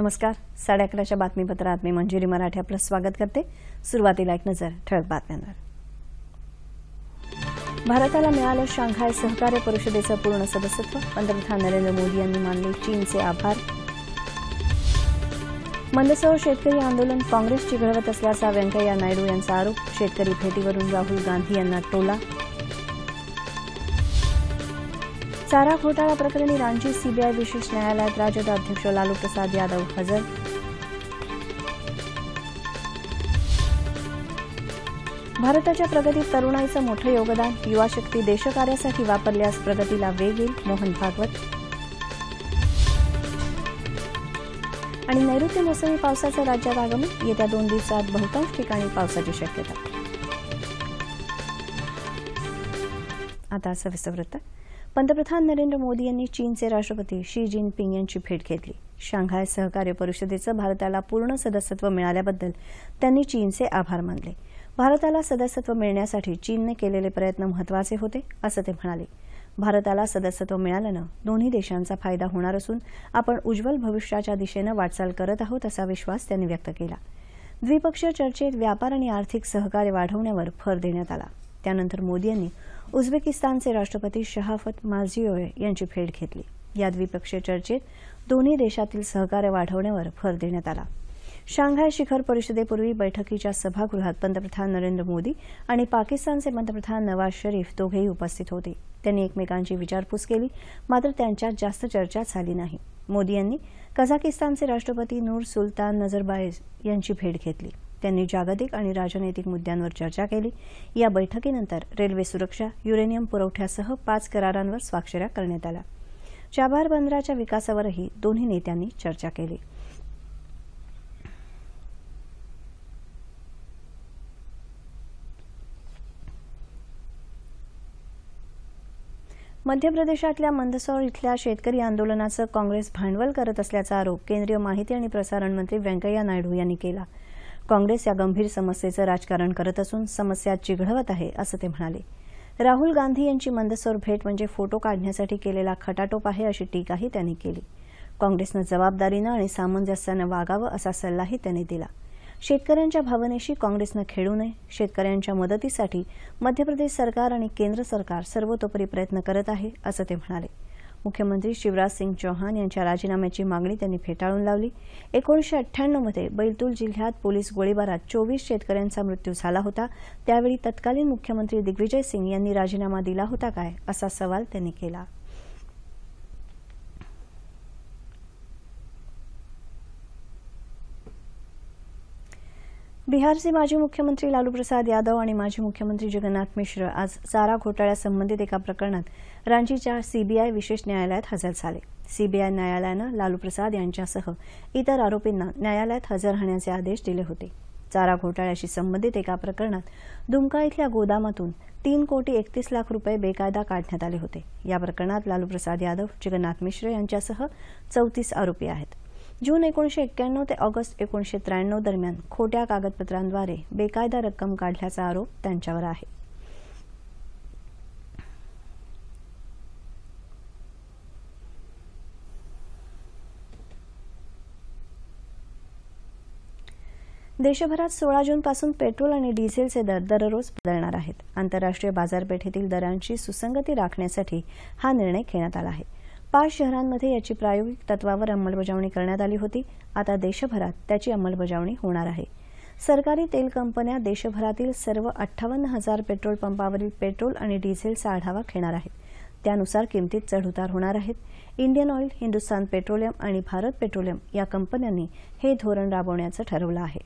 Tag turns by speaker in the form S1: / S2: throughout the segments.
S1: नमस्कार साडे अकराच्या बातमीपत्रात मी मंजुरी मराठी आपलं स्वागत करते सुरुवातीला एक नजर ठळक बातम्यांवर भारताला मिळालं शांघाय सहकार्य परिषदेचं पूर्ण सदस्यत्व पंतप्रधान नरेंद्र मोदी यांनी मानले चीनचे आभार मंदसौर शेतकरी आंदोलन काँग्रेस चिघळवत असल्याचा व्यंकय्या नायडू यांचा आरोप शेतकरी भेटीवरून राहुल गांधी यांना टोला चारा घोटाळा प्रकरणी रांची सीबीआय विशेष न्यायालयात राजद अध्यक्ष लालू प्रसाद यादव हजर भारताच्या प्रगतीत तरुणाईचं मोठं योगदान युवा शक्ती देशकार्यासाठी वापरल्यास प्रगतीला वेग येईल मोहन भागवत आणि नैऋत्य मोसमी पावसाचं राज्यात आगमन येत्या दोन दिवसात बहुतांश ठिकाणी पावसाची शक्यता आता सविस्तर वृत्त पंतप्रधान नरेंद्र मोदी यांनी चीनचे राष्ट्रपती शी जिनपिंग यांची भेट घेतली शांघाय सहकार्य परिषदेचं भारताला पूर्ण सदस्यत्व मिळाल्याबद्दल त्यांनी चीनचे आभार मानले भारताला सदस्यत्व मिळण्यासाठी चीनने केलेले प्रयत्न महत्वाचे होते असं ते म्हणाले भारताला सदस्यत्व मिळाल्यानं दोन्ही देशांचा फायदा होणार असून आपण उज्ज्वल भविष्याच्या दिशेनं वाटचाल करत आहोत असा विश्वास त्यांनी व्यक्त केला द्विपक्षीय चर्चेत व्यापार आणि आर्थिक सहकार्य वाढवण्यावर भर देण्यात आला त्यानंतर मोदी यांनी उझबेकिस्तानचे राष्ट्रपती शहाफत माझिओ यांची भेट घेतली या द्विपक्षीय चर्चेत दोन्ही देशातील सहकार्य वाढवण्यावर भर देण्यात आला शांघाय शिखर परिषदेपूर्वी बैठकीच्या सभागृहात पंतप्रधान नरेंद्र मोदी आणि पाकिस्तानचे पंतप्रधान नवाज शरीफ दोघेही उपस्थित होते त्यांनी एकमेकांची विचारपूस केली मात्र त्यांच्यात जास्त चर्चा झाली नाही मोदी यांनी कझाकिस्तानचे राष्ट्रपती नूर सुलतान नजरबायज यांची भेट घेतली त्यांनी जागतिक आणि राजनैतिक मुद्द्यांवर चर्चा केली या बैठकीनंतर रेल्वे सुरक्षा युरेनियम पुरवठ्यासह पाच करारांवर स्वाक्षऱ्या करण्यात आल्या चाबार बंदराच्या विकासावरही दोन्ही नेत्यांनी चर्चा केली मध्य प्रदेशातल्या मंदसौर इथल्या शेतकरी आंदोलनाचं काँग्रेस भांडवल करत असल्याचा आरोप केंद्रीय माहिती आणि प्रसारण मंत्री व्यंकय्या नायडू यांनी केला काँग्रेस या गंभीर समस्येचं राजकारण करत असून समस्या चिघळवत आहे असं ते म्हणाले राहुल गांधी यांची मंदसौर भेट म्हणजे फोटो काढण्यासाठी केलेला खटाटोप आहे अशी टीकाही त्यांनी केली काँग्रेसनं जबाबदारीनं आणि सामंजस्यानं वागावं असा सल्लाही त्यांनी दिला शेतकऱ्यांच्या भावनेशी काँग्रेसनं खेळू नये शेतकऱ्यांच्या मदतीसाठी मध्य प्रदेश सरकार आणि केंद्र सरकार सर्वतोपरी प्रयत्न करत आहे असं ते म्हणाले मुख्यमंत्री शिवराज सिंग चौहान यांच्या राजीनाम्याची मागणी त्यांनी फेटाळून लावली एकोणीशे अठ्ठ्याण्णवमध्ये बैतूल जिल्ह्यात पोलीस गोळीबारात चोवीस शेतकऱ्यांचा मृत्यू झाला होता त्यावेळी तत्कालीन मुख्यमंत्री दिग्विजय सिंग यांनी राजीनामा दिला होता काय असा सवाल त्यांनी केला बिहारचे माजी मुख्यमंत्री लालू प्रसाद यादव आणि माजी मुख्यमंत्री जगन्नाथ मिश्र आज चारा घोटाळ्यासंबंधित एका प्रकरणात रांचीच्या सीबीआय विशेष न्यायालयात हजर झाले सीबीआय न्यायालयानं लालू प्रसाद यांच्यासह इतर आरोपींना न्यायालयात हजर राहण्याचे आदेश दिले होते चारा घोटाळ्याशी संबंधित एका प्रकरणात दुमका इथल्या गोदामातून तीन कोटी एकतीस लाख रुपये बेकायदा काढण्यात आले होते या प्रकरणात लालू प्रसाद यादव जगन्नाथ मिश्र यांच्यासह चौतीस आरोपी आहेत जून एकोणीशे एक्क्याण्णव ते ऑगस्ट एकोणीशे त्र्याण्णव दरम्यान खोट्या कागदपत्रांद्वारे बेकायदा रक्कम काढल्याचा आरोप त्यांच्यावर आहे देशभरात सोळा जूनपासून पेट्रोल आणि डिझेलचे दर दररोज बदलणार आहेत आंतरराष्ट्रीय बाजारपेठेतील दरांची सुसंगती राखण्यासाठी हा निर्णय घेण्यात आला आहे पाच शहरांमध्ये याची प्रायोगिक तत्वावर अंमलबजावणी करण्यात आली होती आता देशभरात त्याची अंमलबजावणी होणार आहे सरकारी तेल कंपन्या देशभरातील सर्व अठ्ठावन्न हजार पेट्रोल पंपावरील पेट्रोल आणि डिझेलचा आढावा घेणार आहेत त्यानुसार किमतीत चढउतार होणार आहेत इंडियन ऑइल हिंदुस्तान पेट्रोलियम आणि भारत पेट्रोलियम या कंपन्यांनी हे धोरण राबवण्याचं ठरवलं आहे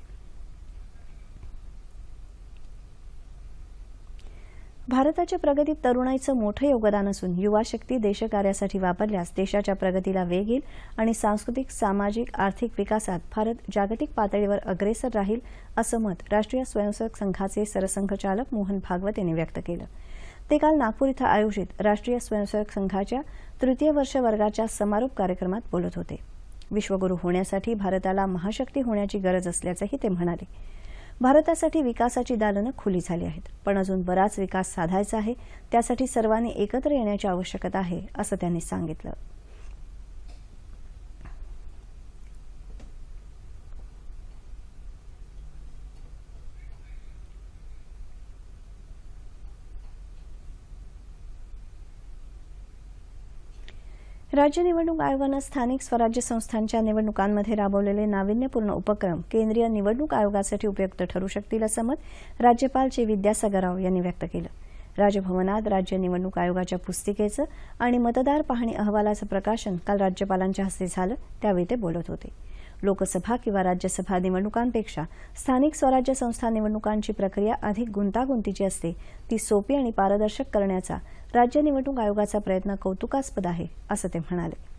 S1: भारताच्या प्रगतीत तरुणाईचं मोठं योगदान असून युवा शक्ती देशकार्यासाठी वापरल्यास देशाच्या प्रगतीला वेग येईल आणि सांस्कृतिक सामाजिक आर्थिक विकासात भारत जागतिक पातळीवर अग्रेसर राहील असं मत राष्ट्रीय स्वयंसेवक संघाचे सरसंघचालक मोहन भागवत यांनी व्यक्त केलं ते काल नागपूर इथं आयोजित राष्ट्रीय स्वयंसेवक संघाच्या तृतीय वर्ष वर्गाच्या समारोप कार्यक्रमात बोलत होते विश्वगुरु होण्यासाठी भारताला महाशक्ती होण्याची गरज असल्याचंही ते म्हणाले भारतासाठी विकासाची दालनं खुली झाली आहेत पण अजून बराच विकास साधायचा आहे त्यासाठी सर्वांनी एकत्र येण्याची आवश्यकता आहे असं त्यांनी सांगितलं राज्य निवडणूक आयोगानं स्थानिक स्वराज्य संस्थांच्या निवडणुकांमध्ये राबवलेले नाविन्यपूर्ण उपक्रम केंद्रीय निवडणूक आयोगासाठी उपयुक्त ठरू शकतील असं मत राज्यपाल चे विद्यासागर राव यांनी व्यक्त केलं राजभवनात राज्य निवडणूक आयोगाच्या पुस्तिकेचं आणि मतदार पाहणी अहवालाचं प्रकाशन काल राज्यपालांच्या हस्ते झालं त्यावेळी ते बोलत होते लोकसभा किंवा राज्यसभा निवडणुकांपेक्षा स्थानिक स्वराज्य संस्था निवडणुकांची प्रक्रिया अधिक गुंतागुंतीची असते ती सोपी आणि पारदर्शक करण्याचा राज्य निवडणूक आयोगाचा प्रयत्न कौतुकास्पद आहे असं ते म्हणाले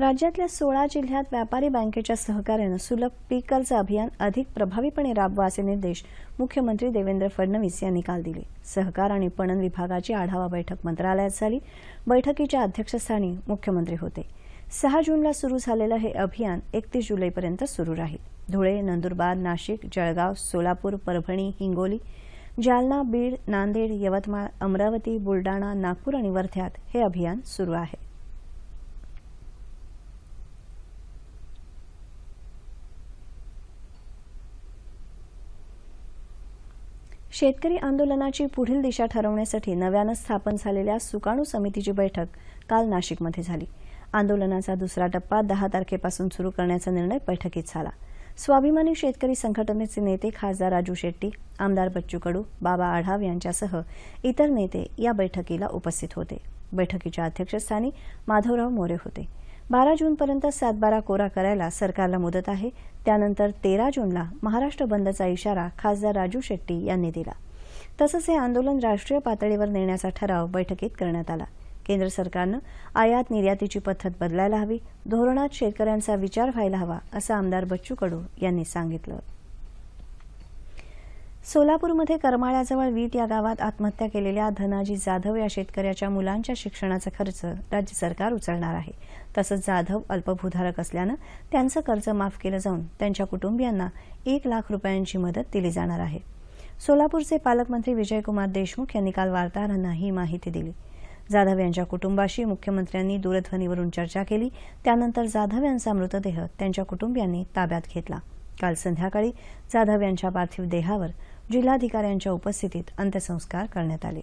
S1: राज्यातल्या सोळा जिल्ह्यात व्यापारी बँकेच्या सहकार्यानं सुलभ पीक कर्ज अभियान अधिक प्रभावीपणे राबवा असे निर्देश मुख्यमंत्री देवेंद्र फडणवीस यांनी काल दिले सहकार आणि पणन विभागाची आढावा बैठक मंत्रालयात झाली बैठकीच्या अध्यक्षस्थानी मुख्यमंत्री होते सहा जूनला सुरू झालेलं हे अभियान एकतीस जुलैपर्यंत सुरू राहील धुळे नंदुरबार नाशिक जळगाव सोलापूर परभणी हिंगोली जालना बीड नांदेड यवतमाळ अमरावती बुलडाणा नागपूर आणि वर्ध्यात हे अभियान सुरू आहे शेतकरी आंदोलनाची पुढील दिशा ठरवण्यासाठी नव्यानं स्थापन झालेल्या सुकाणू समितीची बैठक काल नाशिकमध्ये झाली आंदोलनाचा दुसरा टप्पा दहा तारखेपासून सुरू करण्याचा निर्णय बैठकीत झाला स्वाभिमानी शेतकरी संघटनेचे नेते खासदार राजू शेट्टी आमदार बच्चू कडू बाबा आढाव यांच्यासह इतर नेते या बैठकीला उपस्थित होते बैठकीच्या अध्यक्षस्थानी माधवराव मोरे होते बारा जूनपर्यंत सातबारा कोरा करायला सरकारला मुदत आहे त्यानंतर तेरा जूनला महाराष्ट्र बंदचा इशारा खासदार राजू शेट्टी यांनी दिला तसंच हे आंदोलन राष्ट्रीय पातळीवर नेण्याचा ठराव बैठकीत करण्यात आला केंद्र सरकारनं आयात निर्यातीची पद्धत बदलायला हवी धोरणात शेतकऱ्यांचा विचार व्हायला हवा असं आमदार बच्चू कडू यांनी सांगितलं सोलापूरमध्ये करमाळ्याजवळ वीट या गावात आत्महत्या केलेल्या धनाजी जाधव या शेतकऱ्याच्या मुलांच्या शिक्षणाचा खर्च राज्य सरकार उचलणार आहे तसंच जाधव अल्पभूधारक असल्यानं त्यांचं कर्ज माफ केलं जाऊन त्यांच्या कुटुंबियांना एक लाख रुपयांची मदत दिली जाणार आहे सोलापूरचे पालकमंत्री विजयकुमार देशमुख यांनी काल वार्ताहरांना ही माहिती दिली जाधव यांच्या कुटुंबाशी मुख्यमंत्र्यांनी दूरध्वनीवरून चर्चा केली त्यानंतर जाधव यांचा मृतदेह त्यांच्या कुटुंबियांनी ताब्यात घेतला काल संध्याकाळी जाधव यांच्या पार्थिव देहावर जिल्हाधिकाऱ्यांच्या उपस्थितीत अंत्यसंस्कार करण्यात आले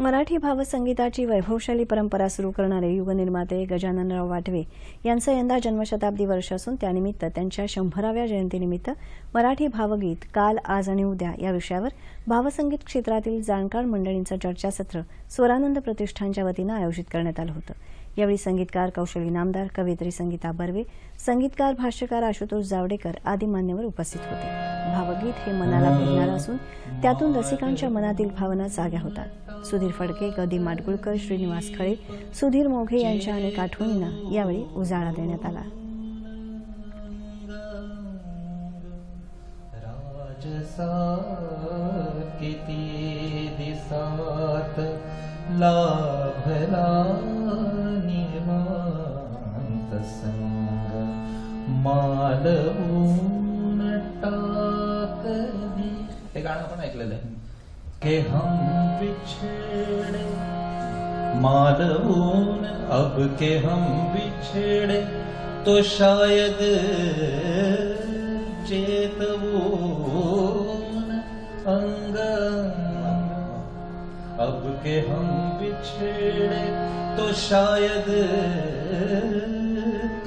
S1: मराठी भावसंगीताची वैभवशाली परंपरा सुरू करणारे युगनिर्माते गजाननराव वाटवे यांचं यंदा जन्मशताब्दी वर्ष असून त्यानिमित्त त्यांच्या शंभराव्या जयंतीनिमित्त मराठी भावगीत काल आज आणि उद्या या विषयावर भावसंगीत क्षेत्रातील जाणकार मंडळींचं चर्चासत्र स्वरानंद प्रतिष्ठानच्या वतीनं आयोजित करण्यात आलं होतं यावेळी संगीतकार कौशली इनामदार कवित्री संगीता बर्वे संगीतकार भाष्यकार आशुतोष जावडेकर आदी मान्यवर उपस्थित होते भावगीत हे मनाला भेटणार असून त्यातून रसिकांच्या मनातील भावना जाग्या होतात सुधीर फडके गदी माडगुळकर श्रीनिवास खळे सुधीर मोघे यांच्या अनेक आठवणींना यावेळी उजाळा देण्यात आला किती दिसात लाभला सत्संग मालवून टाक हे गाणं आपण ऐकलेलं आहे के हम बिछेडे मालवून अब के हम बिछेडे तो शायद चेतवून अंग अब के हम बिछेड़े तो शायद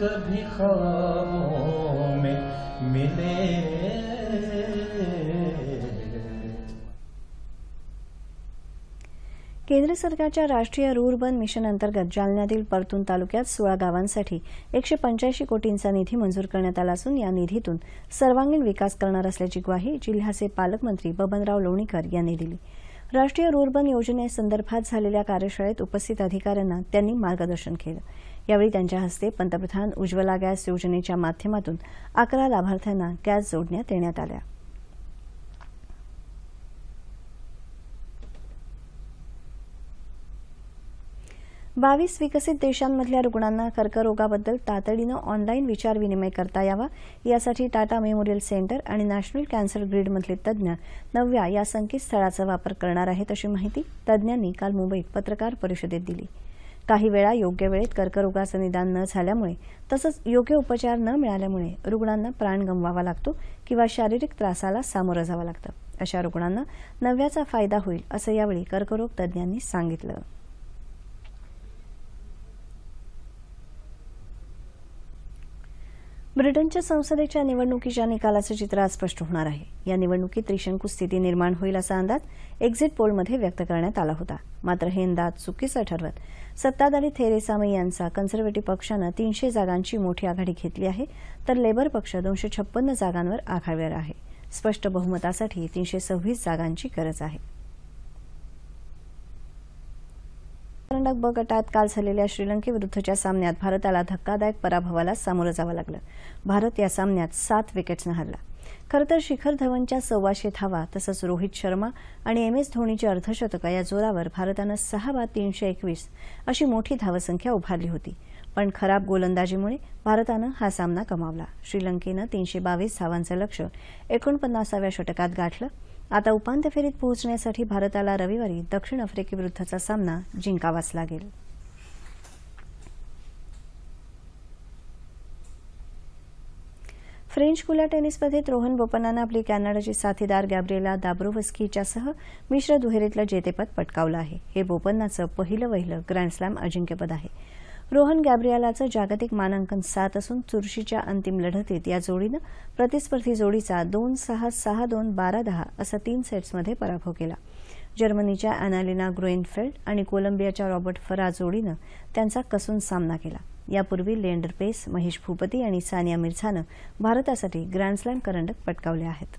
S1: कभी ख्वाबों में मिले केंद्र सरकारच्या राष्ट्रीय रूरबन मिशन अंतर्गत जालन्यातील परतून तालुक्यात सोळा गावांसाठी एकशे पंच्याऐंशी कोटींचा निधी मंजूर करण्यात आला असून या निधीतून सर्वांगीण विकास करणार असल्याची ग्वाही जिल्ह्याचे पालकमंत्री बबनराव लोणीकर यांनी दिली राष्ट्रीय रूरबन योजनेसंदर्भात झालेल्या कार्यशाळेत उपस्थित अधिकाऱ्यांना त्यांनी मार्गदर्शन केलं यावेळी त्यांच्या हस्ते पंतप्रधान उज्ज्वला गॅस योजनेच्या माध्यमातून अकरा लाभार्थ्यांना गॅस जोडण्यात येण्यात आल्या बावीस विकसित देशांमधल्या रुग्णांना कर्करोगाबद्दल तातडीनं ऑनलाईन विचारविनिमय करता यावा यासाठी टाटा मेमोरियल सेंटर आणि नॅशनल कॅन्सर ग्रीडमधले तज्ज्ञ नव्या या संकेतस्थळाचा वापर करणार आहेत अशी माहिती तज्ज्ञांनी काल मुंबईत पत्रकार परिषदेत दिली काही वेळा योग्य वेळेत कर्करोगाचं निदान न झाल्यामुळे तसंच योग्य उपचार न मिळाल्यामुळे रुग्णांना प्राण गमवावा लागतो किंवा शारीरिक त्रासाला सामोरं जावं लागतं अशा रुग्णांना नव्याचा फायदा होईल असं यावेळी कर्करोग तज्ज्ञांनी सांगितलं ब्रिटनच्या संसदेच्या निवडणुकीच्या निकालाचं चित्र आज स्पष्ट होणार आहे या निवडणुकीत त्रिशंकू स्थिती निर्माण होईल असा अंदाज एक्झिट पोलमध्ये व्यक्त करण्यात आला होता मात्र हे अंदाज चुकीचं ठरवत सत्ताधारी थेरेसा मे यांचा कन्झर्वेटिव्ह पक्षानं तीनशे जागांची मोठी आघाडी घेतली आहे तर लेबर पक्ष दोनशे छप्पन्न जागांवर आघाडीवर आहे स्पष्ट बहुमतासाठी तीनशे सव्वीस जागांची गरज आहे करंडक ब गटात काल झालेल्या श्रीलंकेविरुद्धच्या सामन्यात भारताला धक्कादायक पराभवाला सामोरं जावं लागलं भारत या सामन्यात सात विकेट्सनं हरला खरं तर शिखर धवनच्या सव्वाशे धावा तसंच रोहित शर्मा आणि एम एस धोनीची अर्धशतक या जोरावर भारतानं सहा बाद तीनशे एकवीस अशी मोठी धावसंख्या उभारली होती पण खराब गोलंदाजीमुळे भारतानं हा सामना कमावला श्रीलंकेनं तीनशे बावीस धावांचं लक्ष एकोणपन्नासाव्या षटकात गाठलं आता उपांत्य फेरीत पोहोचण्यासाठी भारताला रविवारी दक्षिण आफ्रिकेविरुद्धचा सामना जिंकावाच लागेल फ्रेंच खुल्या टेनिस स्पर्धेत रोहन बोपन्नानं आपली कॅनडाची साथीदार गॅब्रिएला दाब्रोवस्कीच्यासह मिश्र दुहेरीतलं जेतेपद पटकावलं आहे हे बोपन्नाचं पहिलं वहिलं ग्रँडस्लॅम अजिंक्यपद आहे रोहन गॅब्रियालाचं जागतिक मानांकन सात असून चुरशीच्या अंतिम लढतीत या जोडीनं प्रतिस्पर्धी जोडीचा दोन सहा सहा दोन बारा दहा असा तीन सेट्समध्ये पराभव केला जर्मनीच्या अनालिना ग्रोएनफेल्ड आणि कोलंबियाच्या रॉबर्ट फरा जोडीनं त्यांचा कसून सामना केला यापूर्वी लेंडर पेस महेश भूपती आणि सानिया मिर्झानं भारतासाठी ग्रँडस्लॅम करंडक पटकावले आहेत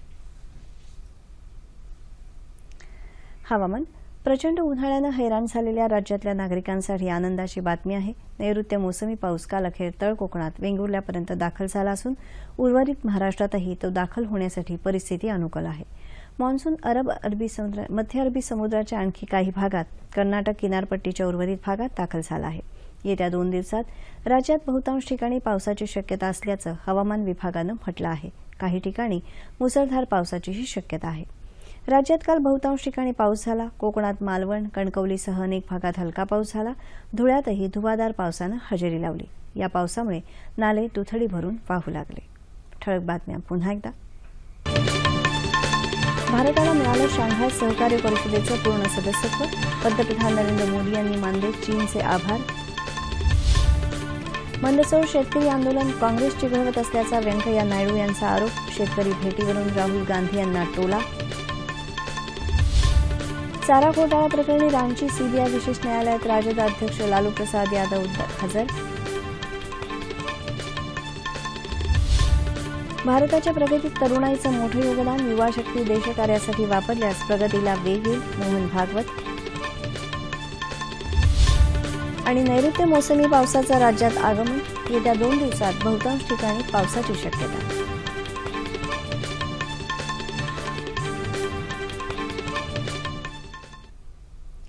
S1: हवामान प्रचंड उन्हाळ्यानं हैराण झालेल्या राज्यातल्या नागरिकांसाठी आनंदाची बातमी आहे नैऋत्य मोसमी पाऊस काल अखेर तळ कोकणात वेंगुर्ल्यापर्यंत दाखल झाला असून उर्वरित महाराष्ट्रातही तो दाखल होण्यासाठी परिस्थिती अनुकूल आहे मान्सून अरब अरबी मध्य अरबी समुद्राच्या आणखी काही भागात कर्नाटक किनारपट्टीच्या उर्वरित भागात दाखल झाला आहे येत्या दोन दिवसात राज्यात बहुतांश ठिकाणी पावसाची शक्यता असल्याचं हवामान विभागानं म्हटलं आहे काही ठिकाणी मुसळधार पावसाचीही शक्यता आहे राज्यात काल बहुतांश ठिकाणी पाऊस झाला कोकणात मालवण कणकवलीसह अनेक भागात हलका पाऊस झाला धुळ्यातही धुवादार पावसानं हजेरी लावली या पावसामुळे नाले दुथडी भरून वाहू लागले ठळक बातम्या पुन्हा एकदा भारताला मिळालं शांघाय सहकार्य परिषदेचं पूर्ण सदस्यत्व पंतप्रधान नरेंद्र मोदी यांनी मानले चीनचे आभार मंदसौर शेतकरी आंदोलन काँग्रेस चिघळवत असल्याचा व्यंकय्या नायडू यांचा आरोप शेतकरी भेटीवरून राहुल गांधी यांना टोला चारा घोटाळा प्रकरणी रांची सीबीआय विशेष न्यायालयात राजद अध्यक्ष लालू प्रसाद यादव हजर भारताच्या प्रगतीत तरुणाईचं मोठं योगदान युवा शक्ती देशकार्यासाठी वापरल्यास प्रगतीला वेग येईल मोहन भागवत आणि नैऋत्य मोसमी पावसाचं राज्यात आगमन येत्या दोन दिवसात बहुतांश ठिकाणी पावसाची शक्यता